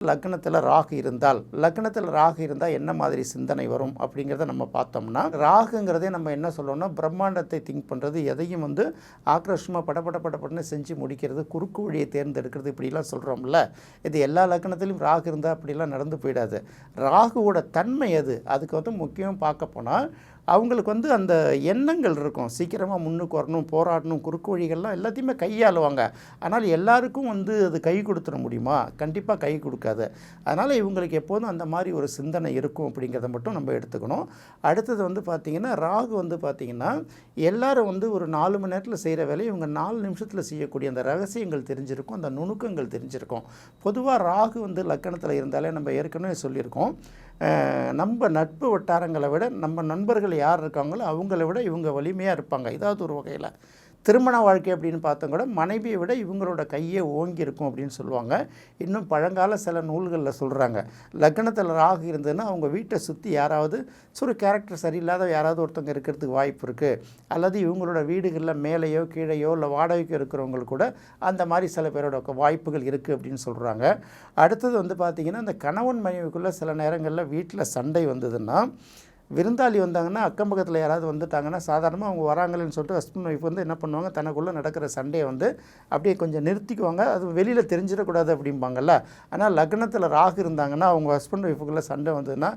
லக்னத்தில் ராகு இருந்தால் லக்னத்தில் ராகு இருந்தால் என்ன மாதிரி சிந்தனை வரும் அப்படிங்கிறத நம்ம பார்த்தோம்னா ராகுங்கிறதே நம்ம என்ன சொல்லணும்னா பிரம்மாண்டத்தை திங்க் பண்ணுறது எதையும் வந்து ஆக்ரோஷமாக படபட படப்படன்னு செஞ்சு முடிக்கிறது குறுக்கு வழியை தேர்ந்தெடுக்கிறது இப்படிலாம் சொல்கிறோம்ல இது எல்லா லக்னத்திலும் ராகு இருந்தால் அப்படிலாம் நடந்து போயிடாது. ராகுவோட தன்மை எது? அதுக்கு வந்து முக்கியம் பார்க்க போனால் அவங்களுக்கு வந்து அந்த எண்ணங்கள் இருக்கும். சீக்கிரமாக முன்னுக்கு வரணும் போராடணும் குறுக்கு வழிகள்லாம் எல்லாத்தையுமே கையாளுவாங்க. ஆனால் எல்லாருக்கும் வந்து அது கை கொடுத்துட முடியுமா? கண்டிப்பாக கை கொடுக்காது. அதனால் இவங்களுக்கு எப்போதும் அந்த மாதிரி ஒரு சிந்தனை இருக்கும் அப்படிங்கிறத மட்டும் நம்ம எடுத்துக்கணும். அடுத்தது வந்து பார்த்திங்கன்னா ராகு வந்து பார்த்திங்கன்னா எல்லோரும் வந்து ஒரு நாலு மணி நேரத்தில் செய்கிற வேலையை இவங்க நாலு நிமிஷத்தில் செய்யக்கூடிய அந்த ரகசியங்கள் தெரிஞ்சிருக்கும் அந்த நுணுக்கங்கள் தெரிஞ்சிருக்கும். பொதுவாக ராகு வந்து லக்கணத்தில் இருந்தாலே நம்ம ஏற்கனவே சொல்லியிருக்கோம். நம்ம நட்பு வட்டாரங்களை விட நம்ம நண்பர்கள் யார் இருக்காங்களோ அவங்கள விட இவங்க வலிமையாக இருப்பாங்க. ஏதாவது ஒரு வகையில் திருமண வாழ்க்கை அப்படின்னு பார்த்தோம் கூட மனைவியை விட இவங்களோட கையே ஓங்கி இருக்கும் அப்படின்னு சொல்லுவாங்க. இன்னும் பழங்கால சில நூல்களில் சொல்கிறாங்க லக்னத்தில் ராகு இருந்ததுன்னா அவங்க வீட்டை சுற்றி யாராவது ஒரு கேரக்டர் சரியில்லாத யாராவது ஒருத்தவங்க இருக்கிறதுக்கு வாய்ப்பு இருக்குது அல்லது இவங்களோட வீடுகளில் மேலேயோ கீழேயோ இல்லை வாடகைக்கு இருக்கிறவங்களுக்கு கூட அந்த மாதிரி சில பேரோட வாய்ப்புகள் இருக்குது அப்படின்னு சொல்கிறாங்க அடுத்தது வந்து பார்த்திங்கன்னா இந்த கணவன் மனைவிக்குள்ளே சில நேரங்களில் வீட்டில் சண்டை வந்ததுன்னா விருந்தாளி வந்தாங்கன்னா அக்கம் பக்கத்தில் யாராவது வந்துட்டாங்கன்னா சாதாரணமாக அவங்க வராங்களேன்னு சொல்லிட்டு ஹஸ்பண்ட் ஒய்ஃப் வந்து என்ன பண்ணுவாங்க? தனக்குள்ளே நடக்கிற சண்டையை வந்து அப்படியே கொஞ்சம் நிறுத்திக்குவாங்க. அது வெளியில் தெரிஞ்சிடக்கூடாது அப்படிம்பாங்கல்ல. ஆனால் லக்னத்தில் ராகு இருந்தாங்கன்னா அவங்க ஹஸ்பண்ட் ஒய்ஃபுக்குள்ளே சண்டை வந்ததுன்னா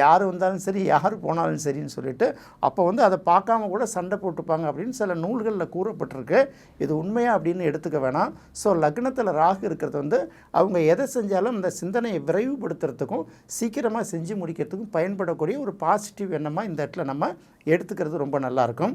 யார் வந்தாலும் சரி யார் போனாலும் சரின்னு சொல்லிட்டு அப்போ வந்து அதை பார்க்காம கூட சண்டை போட்டுப்பாங்க அப்படின்னு சில நூல்களில் கூறப்பட்டிருக்கு. இது உண்மையாக அப்படின்னு எடுத்துக்க வேணாம். ஸோ லக்னத்தில் ராகு இருக்கிறது வந்து அவங்க எதை செஞ்சாலும் இந்த சிந்தனையை விரைவுபடுத்துறதுக்கும் சீக்கிரமாக செஞ்சு முடிக்கிறதுக்கும் பயன்படக்கூடிய ஒரு பாசிட்டிவ் பாசிட்டிவ் எண்ணமாக இந்த இடத்துல நம்ம எடுத்துக்கிறது ரொம்ப நல்லாயிருக்கும்.